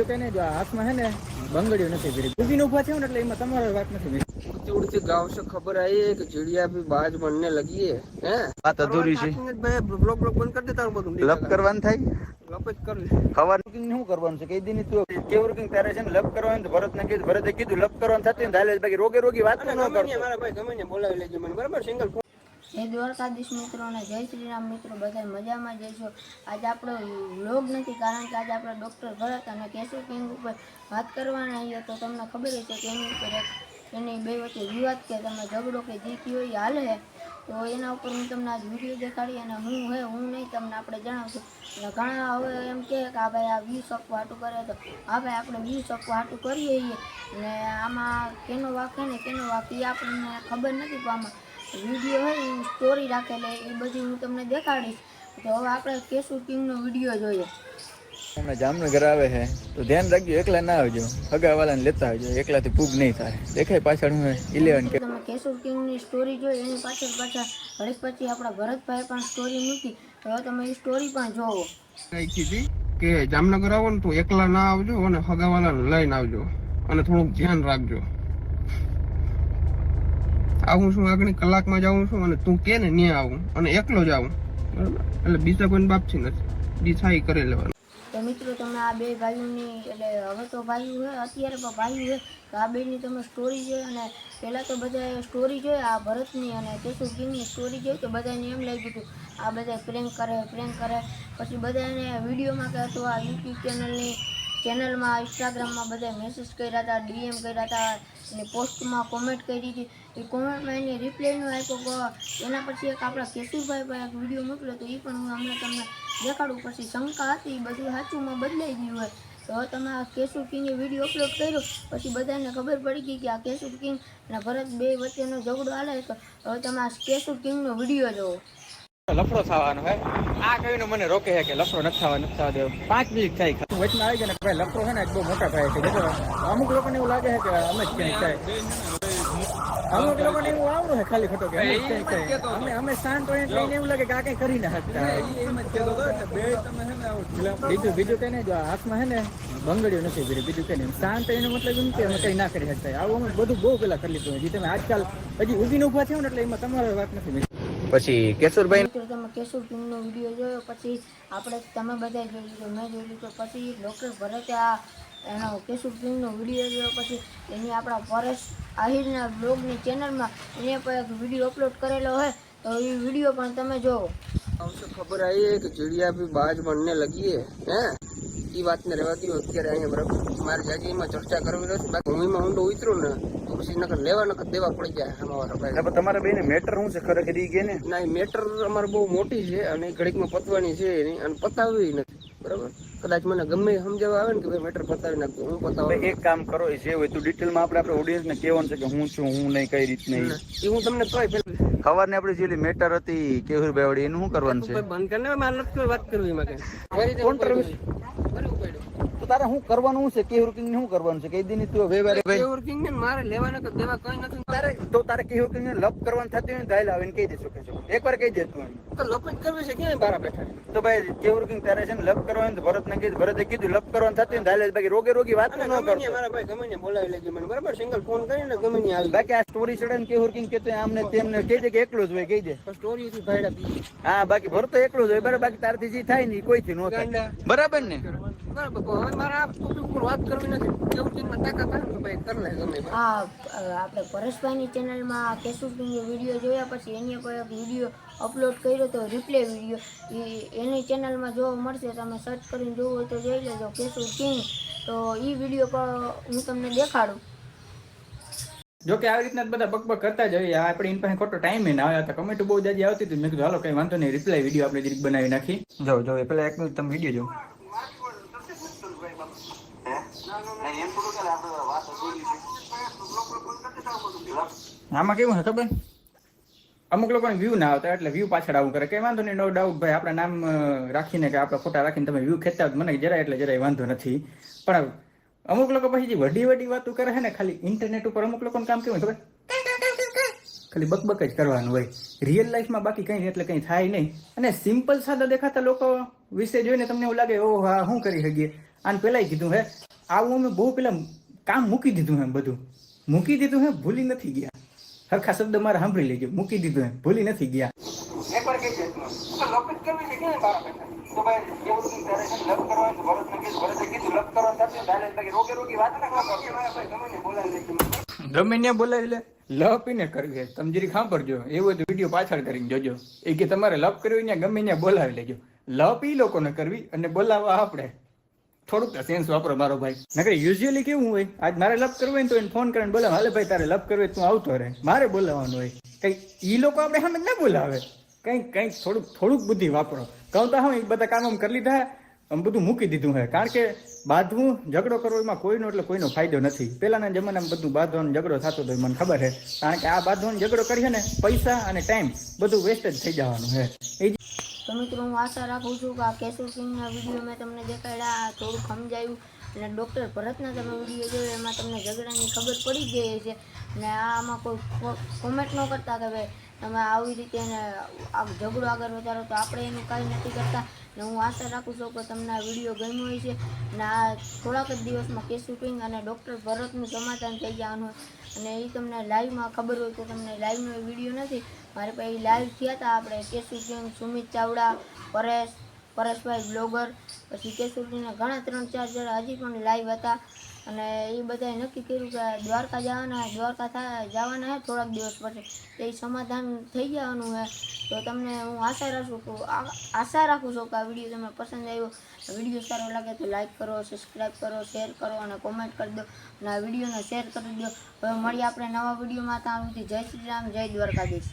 બીજું કઈ નહીં હાથમાં હે ને બંગડીઓ નથી કરી ડૂબીને ઊભા થયું ને એટલે એમાં તમારો વાત નથી ઉડતી ઉડતી ગાવ બંધ કરી દે તારું બધું લપ કરવાનું થાય? લપ જ કરવી ખબર? નું કરવાનું છે? કઈ તું કેવું કે તારે છે ને લપ કરવાનું ભરત ને કીધું ભરતે કીધું લપ કરવાનું થતું ને રોગે રોગી વાત ન મારા ભાઈ ગમે ને બોલાવી લેજો મને બરાબર? સિંગલ જય દ્વારકાધીશ મિત્રો અને જય શ્રી રામ મિત્રો બધા મજામાં જઈશું આજે આપણો લોગ નથી, કારણ કે આજે આપણે ડૉક્ટર ભરત અને કેશવ કિંગ ઉપર વાત કરવાના છીએ, તો તમને ખબર છે કે એની ઉપર એની બે વચ્ચે વિવાદ કે તમે ઝઘડો કે જે કયો એ હાલે છે તો એના ઉપર હું તમને આજ વીડિયો દેખાડી અને હું હે, હું નહીં, તમને આપણે જણાવશું. અને ઘણા હવે એમ કહે કે આ ભાઈ આ વ્યૂ અપવા હાટું કરે તો હા ભાઈ આપણે વ્યૂ અપવા હાટું કરીએ છીએ. અને આમાં કેનો વાક છે ને કેનો વાક એ આપણને ખબર નથી, પણ આમાં વીડિયો હોય એ સ્ટોરી રાખેલી એ બધી હું તમને દેખાડીશ. તો હવે આપણે કેશુ કિંગનો વીડિયો જોઈએ. હમણાં જામનગર આવે છે તો ધ્યાન રાખજો એકલા ના આવજો. હગાવાલાને લેતા આવજો એકલાથી ભૂગ નહીં થાય. દેખાય પાછળ હું ઇલેવન કે તમે કેશવ કિંગની સ્ટોરી જોઈ એની પાછળ પાછળ હરેક પછી આપણા ભરતભાઈ પણ સ્ટોરી મૂકી. તો હવે તમે એ સ્ટોરી પણ જોવો. કઈ કીધી કે જામનગર આવો ને તો એકલા ના આવજો અને હગાવાલા લઈને આવજો. અને થોડુંક ધ્યાન રાખજો. આવું છું આગળ કલાકમાં જાઉં છું અને તું કે ને ત્યાં આવું અને એકલો જ આવું. બરાબર? એટલે બીજા કોઈ બાપથી નથી. થાય કરી લેવાનું. તો મિત્રો તમે આ બે ભાઈઓની, એટલે હવે તો ભાઈઓ છે, અત્યારે પણ ભાઈઓ છે. તો આ બેની તમે સ્ટોરી જોઈ અને પહેલાં તો બધા સ્ટોરી જોઈ, આ ભરતની અને કેશવ કિંગની સ્ટોરી જોઈ તો બધાને એમ લાગ્યું હતું, આ બધા પ્રેમ કરે પ્રેમ કરે. પછી બધાને વિડીયોમાં કે આ યુટ્યુબ ચેનલની ચેનલમાં ઇન્સ્ટાગ્રામમાં બધા મેસેજ કર્યા હતા ડીએમ કર્યા હતા અને પોસ્ટમાં કોમેન્ટ કરી હતી. એ કોમેન્ટમાં એની રિપ્લાયનો આપ્યો એના પછી એક આપણા કેશુભાઈ પર એક વીડિયો મોકલ્યો તો એ પણ હું હમણાં તમને દેખાડું. પછી શંકા હતી બધું સાચુંમાં બદલાઈ ગયું હોય. તો તમે આ કેશુ કિંગે વીડિયો અપલોડ કર્યો, પછી બધાને ખબર પડી ગઈ કે આ કેશુ કિંગ અને ભરત બે વચ્ચેનો ઝઘડો હાલે તો હવે તમે આ કેશુ કિંગનો વીડિયો જોવો લફડો થવાનો હે. આ કહીને મને રોકે છે કે લફડો નથી થવા નથી થવા દેવો. પાંચ મિનિટ થાય. વચમાં આવી ગયા ને ભાઈ લફડો છે ને બહુ મોટા થાય છે. અમુક લોકોને એવું લાગે છે કે અમે જ ક્યાંય થાય. અમુક લોકોને એવું આવડું છે ખાલી ખોટો કે અમે ક્યાંય થાય. અમે અમે શાંત હોય એટલે એવું લાગે કે આ કઈ કરી ના શકતા. બીજું બીજું કઈ નહીં. જો આ હાથમાં હે ને બંગડીઓ નથી ભરી. બીજું કઈ નહીં. શાંત એનો મતલબ એમ કે અમે કઈ ના કરી શકતા. આવું અમે બધું બહુ પેલા કરી લીધું હજી તમે આજકાલ હજી ઉભીને ઊભા થયો ને એટલે એમાં તમારો વાત નથી પછી કેશુરભાઈ કેશુ કિંગનો વીડિયો જોયો, પછી આપણે તમે બધા જોયું તો મેં જોયું તો પછી ડૉક્ટર ભરતે આ એનો કેશુ કિંગનો વીડિયો જોયો, પછી એની આપણા પરેશ આહિરના બ્લોગની ચેનલમાં એને પણ એક વીડિયો અપલોડ કરેલો હોય, તો એ વીડિયો પણ તમે જોવો. અમને ખબર આવી કે ચીડિયા બી બાજ મનને લગીએ, હે? એ વાતને રહેવા દો અત્યારે અહીંયા બરાબર મારે એમાં ચર્ચા કરવી નથી બાકી ભૂમિમાં ઊંડો ઉતરું ને તો પછી નકર લેવા નકર દેવા પડી જાય ભાઈ. તમારા બેને મેટર શું છે? ખરેખર એ કે ને? ના મેટર અમારે બહુ મોટી છે અને ઘડીકમાં પતવાની છે એની અને પતાવવી નથી. બરાબર? કદાચ મને ગમે સમજાવવા આવે ને કે ભાઈ મેટર પતાવી નાખજો હું પતાવું એક કામ કરો એ જે હોય તો ડિટેલમાં આપણે આપણે ઓડિયન્સને કહેવાનું છે કે હું છું હું નહીં કઈ રીત નહીં એ હું તમને કહી પેલા ખબર આપણી જે મેટર હતી કેવું વાળી એનું શું કરવાનું છે બંધ કરીને મારે નથી વાત કરવી એમાં કઈ Controversy. તો તારે શું કરવાનું છે? કેહુર કિંગ શું કરવાનું છે? કઈ દિન તું વેવારે ભાઈ. કિંગ ને મારે લેવા નકર દેવા કઈ નથી. તારે તો તારે કેહુર કિંગ ને લપ કરવાનું થતું હોય ને તો આવીને કહી દેશું કે એકવાર કહી દે તું તો લપ જ કરવી છે ક્યાં બારા બેઠા? તો ભાઈ કેહુર કિંગ તારે છે ને લપ કરવાનું તો ભરત ને કીધું ભરતે કીધું લપ કરવાનું થતું હોય ને તો હાલ બાકી રોગે રોગી વાત ન કરતો. મારા ભાઈ ગમે ને બોલાવી લેજો મને બરાબર? સિંગલ ફોન કરીને ગમે ને આવી બાકી આ સ્ટોરી ચડે ને કેહુર કિંગ કેતો હોય આમને તેમને કહી દે કે એકલો જ હોય કહી દે. સ્ટોરી થી ભાઈડા હા બાકી ભરતો એકલો જ હોય બરાબર? બાકી તારથી જે થાય ને કોઈ થી ન થાય. બરાબર ને? અ, આપણે પરેશભાઈની ચેનલમાં કેશવ વીડિયો જોયા પછી એની પર એક વીડિયો અપલોડ કર્યો તો રિપ્લે વીડિયો એની ચેનલમાં જોવા મળશે તમે સર્ચ કરીને જોવો હોય તો જોઈ લેજો કેશવ કિંગ તો એ વીડિયો પર હું તમને દેખાડું. જો કે આવી રીતના બધા બકબક કરતા જ હોય આપણે એની પાસે ખોટો ટાઈમ ના આવ્યા હતા કમેન્ટ બહુ જાજી આવતી હતી. મેં કીધું હાલો કઈ વાંધો નહીં રિપ્લાય વીડિયો આપણે જરીક બનાવી નાખી જો જો પેલા એક મિનિટ તમે વીડિયો જો આમાં કેવું છે ખબર? અમુક લોકોને વ્યૂ ના આવતા એટલે વ્યૂ પાછળ આવું કરે. કઈ વાંધો નહીં નો ડાઉટ ભાઈ, આપણા નામ રાખીને કે આપણે ફોટા રાખીને તમે વ્યૂ ખેંચતા હોય તો મને જરાય એટલે જરાય વાંધો નથી. પણ અમુક લોકો પછી જે વડી વડી વાતો કરે છે ને, ખાલી ઇન્ટરનેટ ઉપર અમુક લોકોનું કામ કેવું ખબર? ખાલી બકબક જ કરવાનું હોય. રિયલ લાઈફમાં બાકી કંઈ એટલે કંઈ થાય નહીં. અને સિમ્પલ સાદા દેખાતા લોકો વિશે જોઈને તમને એવું લાગે ઓ હા શું કરી શકીએ? આને પહેલાંય કીધું હે આવું અમે બહુ પેલા કામ મૂકી દીધું એમ બધું. મૂકી દીધું હે ભૂલી નથી ગયા. સરખા શબ્દ મારે સાંભળી લેજો. મૂકી દીધું એમ ભૂલી નથી ગયા. એકવાર કહી દે તું. તો લપ જ કરવી છે? કે તારા બેટા? તો ભાઈ એવું બધું તારે છે ને લપ કરવાનું તો ભરતને કીધું. ભરતે કીધું લપ કરવાનું થશે ને તારે બાકી રોકે રોકી વાત ના કરો. કે મારા ભાઈ ગમે બોલાવી લે. લપીને કરવી છે તમે જરી સાંભળજો. એવો તો વીડિયો પાછળ કરીને જોજો. એ કે તમારે લપ કરવી ત્યાં ગમે ત્યાં બોલાવી લેજો. લપ ઈ લોકોને કરવી અને બોલાવવા આપણે. થોડુંક સેન્સ વાપરો મારો ભાઈ. નકર યુઝ્યુઅલી કેવું હોય? આજ મારે લપ કરવું હોય તો એને ફોન કરીને બોલાવે. હાલે ભાઈ, તારે લપ કરવું તું આવતો રહે. મારે બોલાવવાનું હોય. કઈ ઈ લોકો આપણે સામે ના બોલાવે. કંઈક કંઈક થોડુંક થોડુંક બુદ્ધિ વાપરો. કહું તો હું એ બધા કામ આમ કરી લીધા, આમ બધું મૂકી દીધું હે. કારણ કે બાંધવું, ઝઘડો કરવો, એમાં કોઈનો એટલે કોઈનો ફાયદો નથી. પહેલાના જમાનામાં બધું બાંધવાનો ઝઘડો થતો હતો મને ખબર છે કારણ કે આ બાંધવાનો ઝઘડો કરીએ ને, પૈસા અને ટાઈમ બધું વેસ્ટ જ થઈ જવાનું છે એ તો મિત્રો હું આશા રાખું છું કે આ કેશવ સિંહના વીડિયો મેં તમને દેખાડ્યા, આ થોડું સમજાયું. અને ડૉક્ટર ભરતના તમે વીડિયો જોયો, એમાં તમને ઝઘડાની ખબર પડી ગઈ છે અને આમાં કોઈ કોમેન્ટ ન કરતા કે ભાઈ, તમે આવી રીતે એને ઝઘડો આગળ વધારો તો આપણે એનું કાંઈ નથી કરતા. ને હું આશા રાખું છું કે તમને આ વીડિયો ગમ્યો હોય છે. અને આ થોડાક જ દિવસમાં કેશુ કિંગ અને ડૉક્ટર ભરતનું સમાધાન થઈ જવાનું અને એ તમને લાઈવમાં ખબર હોય તો તમને લાઈવનો વીડિયો નથી. મારે પાસે લાઈવ થયા હતા આપણે કેશુ કિંગ સુમિત ચાવડા, પરેશ, પરેશભાઈ બ્લોગર પછી કેશુરીના ઘણા ત્રણ ચાર જણા હજી પણ લાઈવ હતા. અને એ બધાએ નક્કી કર્યું કે દ્વારકા જવાના દ્વારકા થા, જવાના હે થોડાક દિવસ પછી. એ સમાધાન થઈ જવાનું છે તો તમને હું આશા રાખું છું આશા રાખું છું કે આ વીડિયો તમને પસંદ આવ્યો. વીડિયો સારો લાગે તો લાઈક કરો, સબસ્ક્રાઈબ કરો, શેર કરો અને કોમેન્ટ કરી દો. અને આ વિડીયોને શેર કરી દો. હવે મળીએ આપણે નવા વિડીયોમાં ત્યાં સુધી. જય શ્રી રામ, જય દ્વારકાધીશ.